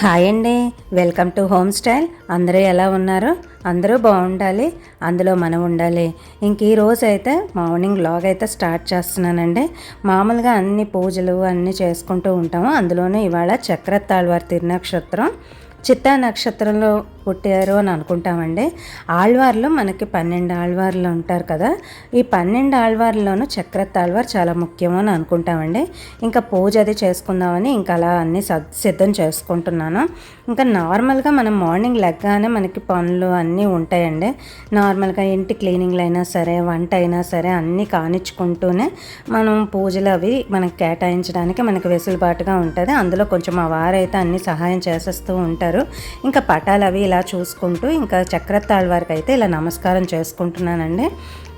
Hi అండి. Welcome to home style. అందరూ ఎలా ఉన్నారు? అందరూ బాగుండాలి. అందులో మనం ఉండాలి. ఇంక ఈ రోజు అయితే మార్నింగ్ లాగ్ అయితే స్టార్ట్ చేస్తున్నానండి. మామూలుగా అన్ని పూజలు అన్నీ చేసుకుంటూ ఉంటాము. అందులోనూ ఇవాళ చక్రతాళ్వారి తిరునక్షత్రం. చిత్తా నక్షత్రంలో పుట్టారు అని అనుకుంటామండి. ఆళ్వార్లో మనకి పన్నెండు ఆళ్వార్లు ఉంటారు కదా ఈ పన్నెండు ఆళ్వార్లోనూ చక్రత్ ఆళ్వారు చాలా ముఖ్యము అని అనుకుంటామండి. ఇంకా పూజ అది చేసుకుందామని ఇంకా అలా అన్నీ సద్ సిద్ధం చేసుకుంటున్నాను. ఇంకా నార్మల్గా మనం మార్నింగ్ లెగ్గానే మనకి పనులు అన్నీ ఉంటాయండి. నార్మల్గా ఇంటి క్లీనింగ్లు అయినా సరే వంట అయినా సరే అన్నీ కానిచ్చుకుంటూనే మనం పూజలు అవి మనకి కేటాయించడానికి మనకి వెసులుబాటుగా ఉంటుంది. అందులో కొంచెం మా వారైతే అన్ని సహాయం చేసేస్తూ ఉంటారు. ఇంకా పటాలు అవి ఇలా చూసుకుంటూ ఇంకా చక్రతాళ్ వారికి అయితే ఇలా నమస్కారం చేసుకుంటున్నానండి.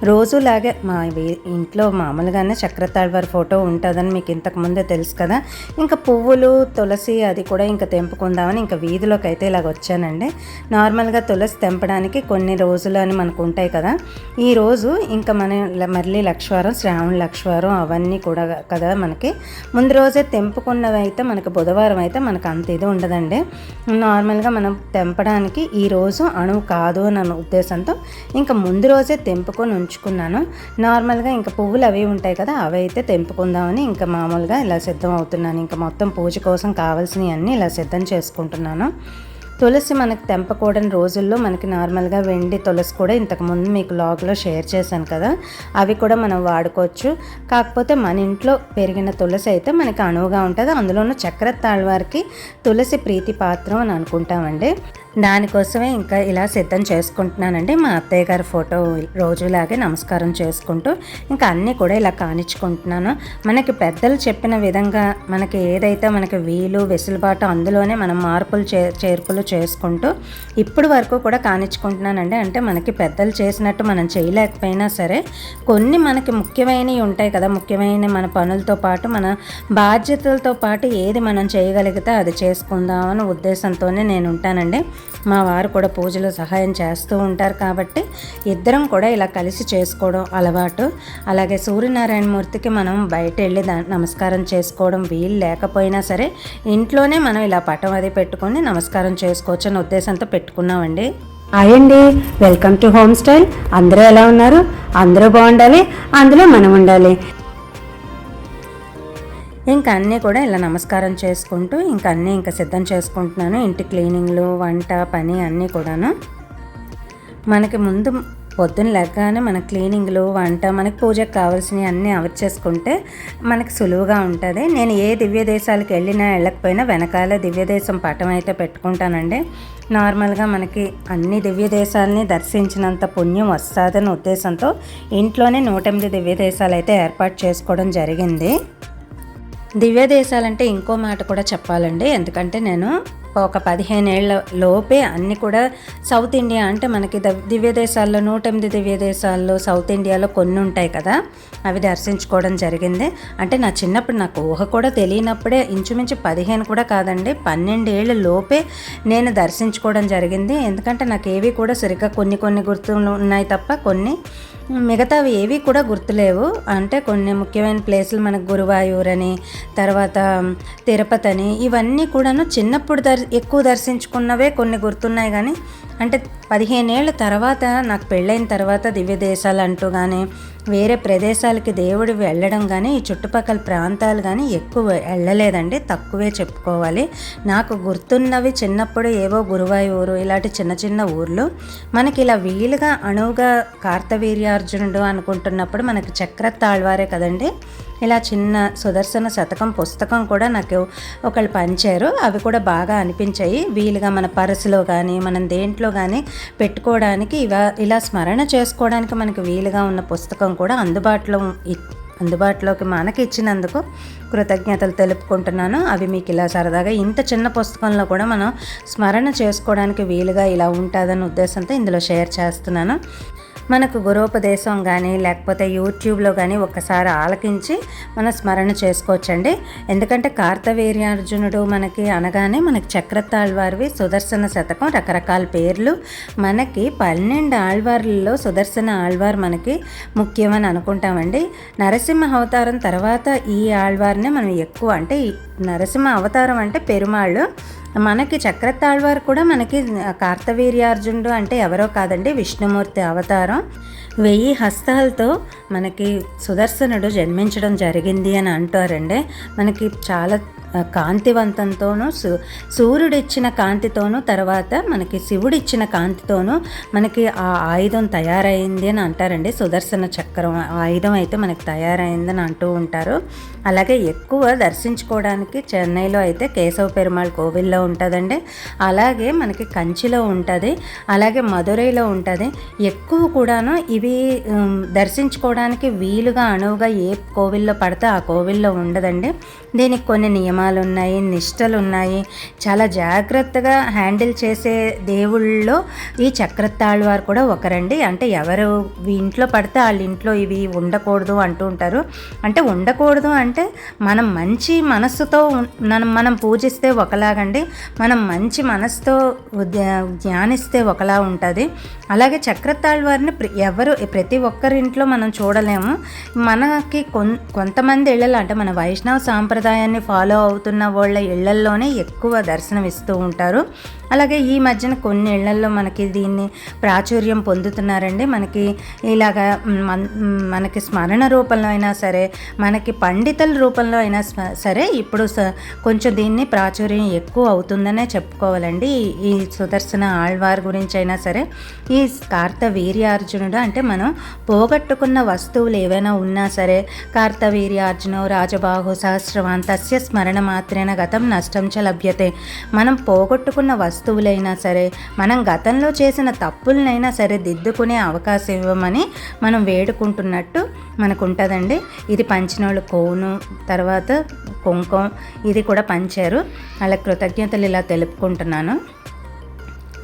రోజులాగే మా వీ- ఇంట్లో మామూలుగానే చక్రతాళ్వారి ఫోటో ఉంటుందని మీకు ఇంతకుముందే తెలుసు కదా. ఇంకా పువ్వులు తులసి అది కూడా ఇంకా తెంపుకుందామని ఇంకా వీధిలోకి అయితే ఇలాగ వచ్చానండి. నార్మల్గా తులసి తెంపడానికి కొన్ని రోజులు అని మనకు ఉంటాయి కదా. ఈ రోజు ఇంకా మన మళ్ళీ లక్షవారం శ్రావణ లక్షవారం అవన్నీ కూడా కదా మనకి. ముందు రోజే తెంపుకున్నవి అయితే మనకి బుధవారం అయితే మనకు అంత ఇది ఉండదండి. నార్మల్గా మనం తెంపడానికి ఈ రోజు అణువు కాదు అని అన్న ఉద్దేశంతో ఇంకా ముందు రోజే తెంపుకొని ఉంచుకున్నాను. నార్మల్గా ఇంకా పువ్వులు అవి ఉంటాయి కదా అవి అయితే తెంపుకుందామని ఇంకా మామూలుగా ఇలా సిద్ధం అవుతున్నాను. ఇంకా మొత్తం పూజ కోసం కావాల్సినవి అన్నీ ఇలా సిద్ధం చేసుకుంటున్నాను. తులసి మనకు తెంపకూడని రోజుల్లో మనకి నార్మల్గా వెండి తులసి కూడా ఇంతకుముందు మీకు లాగ్లో షేర్ చేశాను కదా అవి కూడా మనం వాడుకోవచ్చు. కాకపోతే మన ఇంట్లో పెరిగిన తులసి అయితే మనకి అణువుగా ఉంటుంది. అందులోనూ చక్ర తాళ్వారికి తులసి ప్రీతి పాత్రం అని అనుకుంటామండి. దానికోసమే ఇంకా ఇలా సిద్ధం చేసుకుంటున్నానండి. మా అత్తయ్య గారి ఫోటో రోజులాగే నమస్కారం చేసుకుంటూ ఇంకా అన్నీ కూడా ఇలా కానిచ్చుకుంటున్నాను. మనకి పెద్దలు చెప్పిన విధంగా మనకి ఏదైతే మనకి వీలు వెసులుబాటు అందులోనే మనం మార్పులు చే చేర్పులు చేసుకుంటూ ఇప్పుడు వరకు కూడా కానిచ్చుకుంటున్నానండి. అంటే మనకి పెద్దలు చేసినట్టు మనం చేయలేకపోయినా సరే కొన్ని మనకి ముఖ్యమైనవి ఉంటాయి కదా. ముఖ్యమైన మన పనులతో పాటు మన బాధ్యతలతో పాటు ఏది మనం చేయగలిగితే అది చేసుకుందాం అనే ఉద్దేశంతోనే నేను ఉంటానండి. మా వారు కూడా పూజలో సహాయం చేస్తూ ఉంటారు కాబట్టి ఇద్దరం కూడా ఇలా కలిసి చేసుకోవడం అలవాటు. అలాగే సూర్యనారాయణమూర్తికి మనం బయట వెళ్ళి నమస్కారం చేసుకోవడం వీలు లేకపోయినా సరే ఇంట్లోనే మనం ఇలా పటం అది పెట్టుకొని నమస్కారం చేసుకోవచ్చు అనే ఉద్దేశంతో పెట్టుకున్నామండి. హాయ్ అండి వెల్కమ్ టు హోమ్ స్టైల్. అందరూ ఎలా ఉన్నారు? అందరూ బాగుండాలి అందులో మనం ఉండాలి. ఇంకా అన్నీ కూడా ఇలా నమస్కారం చేసుకుంటూ ఇంకా అన్నీ ఇంకా సిద్ధం చేసుకుంటున్నాను. ఇంటి క్లీనింగ్లు వంట పని అన్నీ కూడాను. మనకి ముందు పొద్దున్న లెగ్గానే మన క్లీనింగ్లు వంట మనకి పూజకు కావాల్సినవి అన్నీ అవర్ చేసుకుంటే మనకి సులువుగా ఉంటుంది. నేను ఏ దివ్య దేశాలకు వెళ్ళినా వెళ్ళకపోయినా వెనకాల దివ్య దేశం పటం అయితే పెట్టుకుంటానండి. నార్మల్గా మనకి అన్ని దివ్య దేశాలని దర్శించినంత పుణ్యం వస్తుందనే ఉద్దేశంతో ఇంట్లోనే నూట ఎనిమిది దివ్య దేశాలు అయితే ఏర్పాటు చేసుకోవడం జరిగింది. దివ్య దేశాలంటే ఇంకో మాట కూడా చెప్పాలండి. ఎందుకంటే నేను ఒక పదిహేనేళ్ళ లోపే అన్ని కూడా సౌత్ ఇండియా అంటే మనకి ద- దివ్య దేశాల్లో నూట ఎనిమిది దివ్య దేశాల్లో సౌత్ ఇండియాలో కొన్ని ఉంటాయి కదా అవి దర్శించుకోవడం జరిగింది. అంటే నా చిన్నప్పుడు నాకు ఊహ కూడా తెలియనప్పుడే ఇంచుమించు పదిహేను కూడా కాదండి పన్నెండేళ్ళ లోపే నేను దర్శించుకోవడం జరిగింది. ఎందుకంటే నాకు ఏవి కూడా సరిగ్గా కొన్ని కొన్ని గుర్తులు ఉన్నాయి తప్ప కొన్ని మిగతావి ఏవి కూడా గుర్తులేవు. అంటే కొన్ని ముఖ్యమైన ప్లేసులు మనకు గురువాయూర్ అని తర్వాత తిరుపతి అని ఇవన్నీ కూడాను చిన్నప్పుడు దర్ ఎక్కువ దర్శించుకున్నవే కొన్ని గుర్తున్నాయి కానీ అంటే పదిహేనేళ్ళ తర్వాత నాకు పెళ్ళైన తర్వాత దివ్య దేశాలు అంటూ కానీ వేరే ప్రదేశాలకి దేవుడు వెళ్ళడం కానీ ఈ చుట్టుపక్కల ప్రాంతాలు కానీ ఎక్కువ వెళ్ళలేదండి. తక్కువే చెప్పుకోవాలి. నాకు గుర్తున్నవి చిన్నప్పుడు ఏవో గురువాయూరు ఇలాంటి చిన్న చిన్న ఊర్లు. మనకి ఇలా వీలుగా అణువుగా కార్తవీర్యార్జునుడు అనుకుంటున్నప్పుడు మనకి చక్ర తాళ్వారే కదండి. ఇలా చిన్న సుదర్శన శతకం పుస్తకం కూడా నాకు ఒకళ్ళు పంచారు. అవి కూడా బాగా అనిపించాయి. వీలుగా మన పర్సులో కానీ మనం దేంట్లో కానీ పెట్టుకోవడానికి ఇవా ఇలా స్మరణ చేసుకోవడానికి మనకి వీలుగా ఉన్న పుస్తకం కూడా అందుబాటులో అందుబాటులోకి మనకి ఇచ్చినందుకు కృతజ్ఞతలు తెలుపుకుంటున్నాను. అవి మీకు ఇలా సరదాగా ఇంత చిన్న పుస్తకంలో కూడా మనం స్మరణ చేసుకోవడానికి వీలుగా ఇలా ఉంటుందన్న ఉద్దేశంతో ఇందులో షేర్ చేస్తున్నాను. మనకు గురోపదేశం కానీ లేకపోతే యూట్యూబ్లో కానీ ఒక్కసారి ఆలకించి మన స్మరణ చేసుకోవచ్చండి. ఎందుకంటే కార్తవీర్యార్జునుడు మనకి అనగానే మనకి చక్రతాళ్వారివి సుదర్శన శతకం రకరకాల పేర్లు. మనకి పన్నెండు ఆళ్వార్లలో సుదర్శన ఆళ్వార్ మనకి ముఖ్యమని అనుకుంటామండి. నరసింహ అవతారం తర్వాత ఈ ఆళ్వార్నే మనం ఎక్కువ అంటే నరసింహ అవతారం అంటే పెరుమాళ్ళు. మనకి చక్రతాళ్వారు కూడా మనకి కార్తవీర్యార్జునుడు అంటే ఎవరో కాదండి విష్ణుమూర్తి అవతారం. వెయ్యి హస్తాలతో మనకి సుదర్శనుడు జన్మించడం జరిగింది అని అంటారండి. మనకి చాలా కాంతివంతంతోనూ సూ సూర్యుడిచ్చిన కాంతితోనూ తర్వాత మనకి శివుడిచ్చిన కాంతితోనూ మనకి ఆ ఆయుధం తయారైంది అని అంటారండి. సుదర్శన చక్రం ఆయుధం అయితే మనకి తయారైందని అంటూ ఉంటారు. అలాగే ఎక్కువ దర్శించుకోవడానికి చెన్నైలో అయితే కేశవ పెరుమాళ్ కోవిల్లో ఉంటుందండి. అలాగే మనకి కంచిలో ఉంటుంది. అలాగే మధురైలో ఉంటుంది. ఎక్కువ కూడాను ఇవి దర్శించుకోవడానికి వీలుగా అణువుగా ఏ కోవిల్లో పడితే ఆ కోవిల్లో ఉండదండి. దీనికి కొన్ని నియమాలు ఉన్నాయి నిష్టలు ఉన్నాయి చాలా జాగ్రత్తగా హ్యాండిల్ చేసే దేవుళ్ళలో ఈ చక్రతాళ్ వారు కూడా ఒకరండి. అంటే ఎవరు ఇంట్లో పడితే వాళ్ళ ఇంట్లో ఇవి ఉండకూడదు అంటూ ఉంటారు. అంటే ఉండకూడదు అంటే మనం మంచి మనస్సుతో మనం మనం పూజిస్తే ఒకలాగండి. మనం మంచి మనసుతో ధ్యానిస్తే ఒకలా ఉంటుంది. అలాగే చక్రతాళ్ వారిని ఎవరు ప్రతి ఒక్కరి ఇంట్లో మనం చూడలేము. మనకి కొంతమంది ఇళ్ళలో అంటే మన వైష్ణవ సాంప్రదాయాన్ని ఫాలో అవుతున్న వాళ్ళ ఇళ్ళల్లోనే ఎక్కువ దర్శనమిస్తూ ఉంటారు. అలాగే ఈ మధ్యన కొన్ని ఇళ్ళల్లో మనకి దీన్ని ప్రాచుర్యం పొందుతున్నారండి. మనకి ఇలాగా మనకి స్మరణ రూపంలో అయినా సరే మనకి పండితుల రూపంలో అయినా సరే ఇప్పుడు కొంచెం దీన్ని ప్రాచుర్యం ఎక్కువ అవుతుందనే చెప్పుకోవాలండి. ఈ సుదర్శన ఆళ్వార్ గురించి అయినా సరే ఈ కార్త వీర్యార్జునుడు అంటే మనం పోగొట్టుకున్న వస్తువులు ఏవైనా ఉన్నా సరే కార్తవీర్యార్జును రాజబాహు సహస్రవాన్ తస్య స్మరణ మాత్రేన గతం నష్టం చ లభ్యతే మనం పోగొట్టుకున్న వస్తువులైనా సరే మనం గతంలో చేసిన తప్పులనైనా సరే దిద్దుకునే అవకాశం ఇవ్వమని మనం వేడుకుంటున్నట్టు మనకు ఉంటుందండి ఇది పంచినోళ్ళు కోను తర్వాత కుంకుమ ఇది కూడా పంచారు. అలా కృతజ్ఞతలు ఇలా తెలుపుకుంటున్నాను.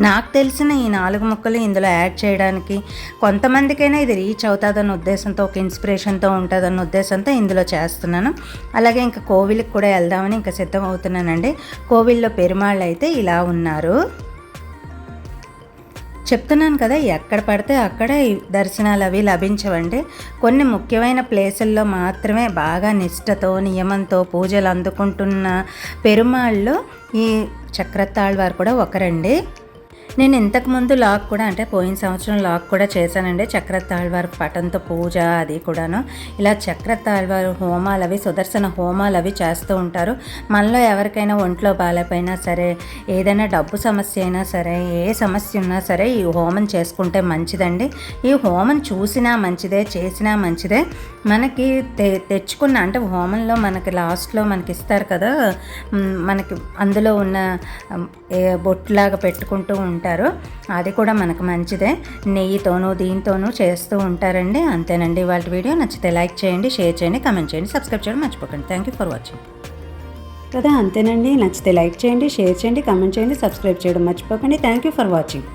నాకు తెలిసిన ఈ నాలుగు ముక్కలు ఇందులో యాడ్ చేయడానికి కొంతమందికైనా ఇది రీచ్ అవుతుందన్న ఉద్దేశంతో ఒక ఇన్స్పిరేషన్తో ఉంటుందన్న ఉద్దేశంతో ఇందులో చేస్తున్నాను. అలాగే ఇంకా కోవిల్కి కూడా వెళ్దామని ఇంకా సిద్ధం అవుతున్నానండి కోవిల్లో పెరుమాళ్ళు అయితే ఇలా ఉన్నారు. చెప్తున్నాను కదా ఎక్కడ పడితే అక్కడ దర్శనాలు అవి లభించవండి. కొన్ని ముఖ్యమైన ప్లేసుల్లో మాత్రమే బాగా నిష్టతో నియమంతో పూజలు అందుకుంటున్న పెరుమాళ్ళు ఈ చక్రతాళ్వారు కూడా ఒకరండి. నేను ఇంతకుముందు లాక్ కూడా అంటే పోయిన సంవత్సరం లాక్ కూడా చేశానండి. చక్ర తాళ్వారు పటంతో పూజ అది కూడాను. ఇలా చక్ర తాళ్వారు హోమాలు అవి సుదర్శన హోమాలు అవి చేస్తూ ఉంటారు. మనలో ఎవరికైనా ఒంట్లో బాగాలేపోయినా సరే ఏదైనా డబ్బు సమస్య అయినా సరే ఏ సమస్య ఉన్నా సరే ఈ హోమం చేసుకుంటే మంచిదండి. ఈ హోమం చూసినా మంచిదే చేసినా మంచిదే. మనకి తె తెచ్చుకున్న అంటే హోమంలో మనకి లాస్ట్లో మనకి ఇస్తారు కదా మనకి అందులో ఉన్న బొట్టులాగా పెట్టుకుంటూ ఉంటారు ఉంటారు. అది కూడా మనకు మంచిదే. నెయ్యితోనూ దీంతోనూ చేస్తూ ఉంటారండి. అంతేనండి వాళ్ళ వీడియో. నచ్చితే లైక్ చేయండి షేర్ చేయండి కమెంట్ చేయండి సబ్స్క్రైబ్ చేయడం మర్చిపోకండి. Thank you for watching. కదా అంతేనండి. నచ్చితే లైక్ చేయండి షేర్ చేయండి కమెంట్ చేయండి సబ్స్క్రైబ్ చేయడం మర్చిపోకండి. Thank you for watching.